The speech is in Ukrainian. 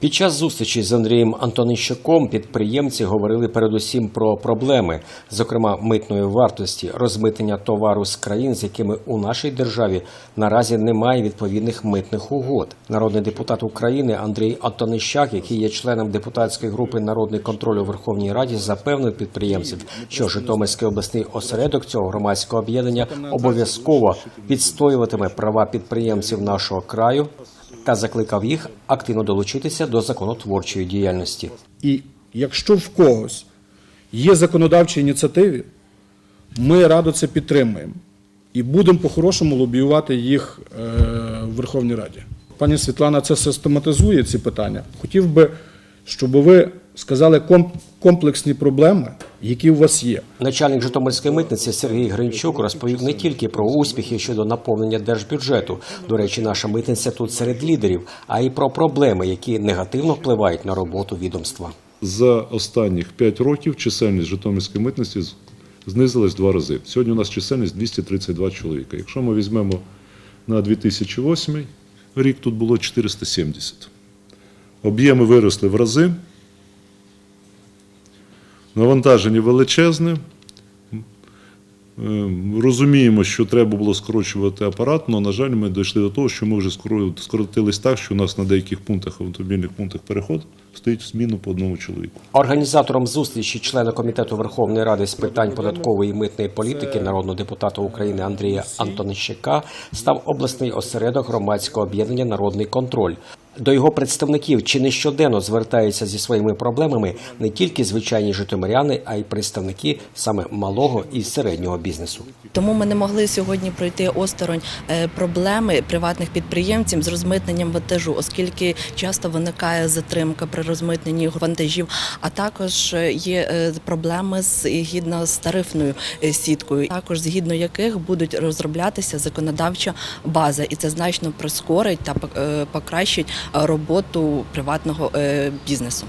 Під час зустрічі з Андрієм Антонищаком підприємці говорили передусім про проблеми, зокрема митної вартості, розмитнення товару з країн, з якими у нашій державі наразі немає відповідних митних угод. Народний депутат України Андрій Антонищак, який є членом депутатської групи Народний контроль у Верховній Раді, запевнив підприємців, що Житомирський обласний осередок цього громадського об'єднання обов'язково відстоюватиме права підприємців нашого краю та закликав їх активно долучитися до законотворчої діяльності. І якщо в когось є законодавчі ініціативи, ми радо це підтримуємо і будемо по-хорошому лобіювати їх е, в Верховній Раді. Пані Світлана це систематизує ці питання. Хотів би, щоб ви сказали ком- комплексні проблеми, які у вас є. Начальник Житомирської митниці Сергій Гринчук розповів не тільки про успіхи щодо наповнення держбюджету. До речі, наша митниця тут серед лідерів, а й про проблеми, які негативно впливають на роботу відомства. За останніх 5 років чисельність Житомирської митниці знизилась два рази. Сьогодні у нас чисельність 232 чоловіка. Якщо ми візьмемо на 2008 рік, тут було 470. Об'єми виросли в рази. Навантаження величезне. Е, Розуміємо, що треба було скорочувати апарат, але, на жаль, ми дійшли до того, що ми вже скоротились так, що у нас на деяких пунктах, автомобільних пунктах переход стоїть в зміну по одному чоловіку. Організатором зустрічі члена комітету Верховної Ради з питань податкової і митної політики народного депутата України Андрія Антонищака став обласний осередок громадського об'єднання Народний контроль. До його представників чи не щоденно звертаються зі своїми проблемами не тільки звичайні житомиряни, а й представники саме малого і середнього бізнесу. Тому ми не могли сьогодні пройти осторонь е, проблеми приватних підприємців з розмитненням вантажу, оскільки часто виникає затримка при розмитненні вантажів, а також е, є е, проблеми з гідно з тарифною сіткою, також згідно яких будуть розроблятися законодавча база, і це значно прискорить та пок- покращить роботу приватного е, бізнесу.